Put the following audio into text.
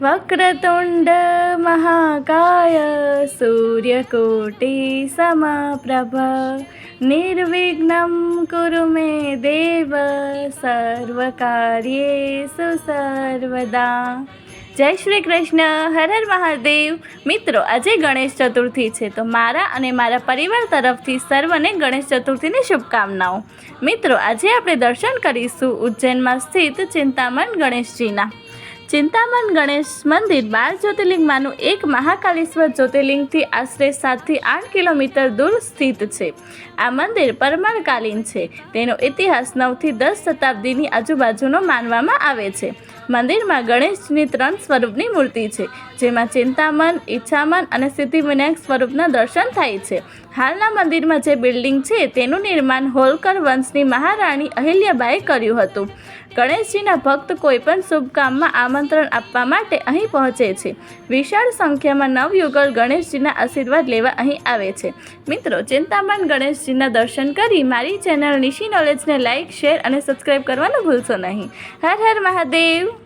વક્રતુંડ મહાકાય સૂર્યકોટી સમપ્રભ નિર્વિઘ્નમ કુરુ મે દેવ સર્વકાર્યેષુ સર્વદા જય શ્રી કૃષ્ણ હર હર મહાદેવ મિત્રો, આજે ગણેશ ચતુર્થી છે, તો મારા અને મારા પરિવાર તરફથી સર્વને ગણેશ ચતુર્થીની શુભકામનાઓ. મિત્રો, આજે આપણે દર્શન કરીશું ઉજ્જૈનમાં સ્થિત ચિંતામણ ગણેશજીના. ચિંતામણ ગણેશ મંદિર બાર જ્યોતિર્લિંગમાંનું એક મહાકાલેશ્વર જ્યોતિર્લિંગથી આશરે સાતથી આઠ કિલોમીટર દૂર સ્થિત છે. આ મંદિર પરમાણકાલીન છે. તેનો ઇતિહાસ નવથી દસ શતાબ્દીની આજુબાજુનો માનવામાં આવે છે. મંદિરમાં ગણેશજીની ત્રણ સ્વરૂપની મૂર્તિ છે, જેમાં ચિંતામન, ઈચ્છામન અને સિદ્ધિવિનાયક સ્વરૂપના દર્શન થાય છે. હાલના મંદિરમાં જે બિલ્ડિંગ છે તેનું નિર્માણ હોલકર વંશની મહારાણી અહિલ્યાબાઈએ કર્યું હતું. ગણેશજીના ભક્ત કોઈપણ શુભ કામમાં આમંત્રણ આપવા માટે અહીં પહોંચે છે. વિશાળ સંખ્યામાં નવયુગલ ગણેશજીના આશીર્વાદ લેવા અહીં આવે છે. મિત્રો, ચિંતામણ ગણેશજીના દર્શન કરી મારી ચેનલ નિશી નોલેજને લાઇક શેર અને સબસ્ક્રાઈબ કરવાનું ભૂલશો નહીં. હર હર મહાદેવ!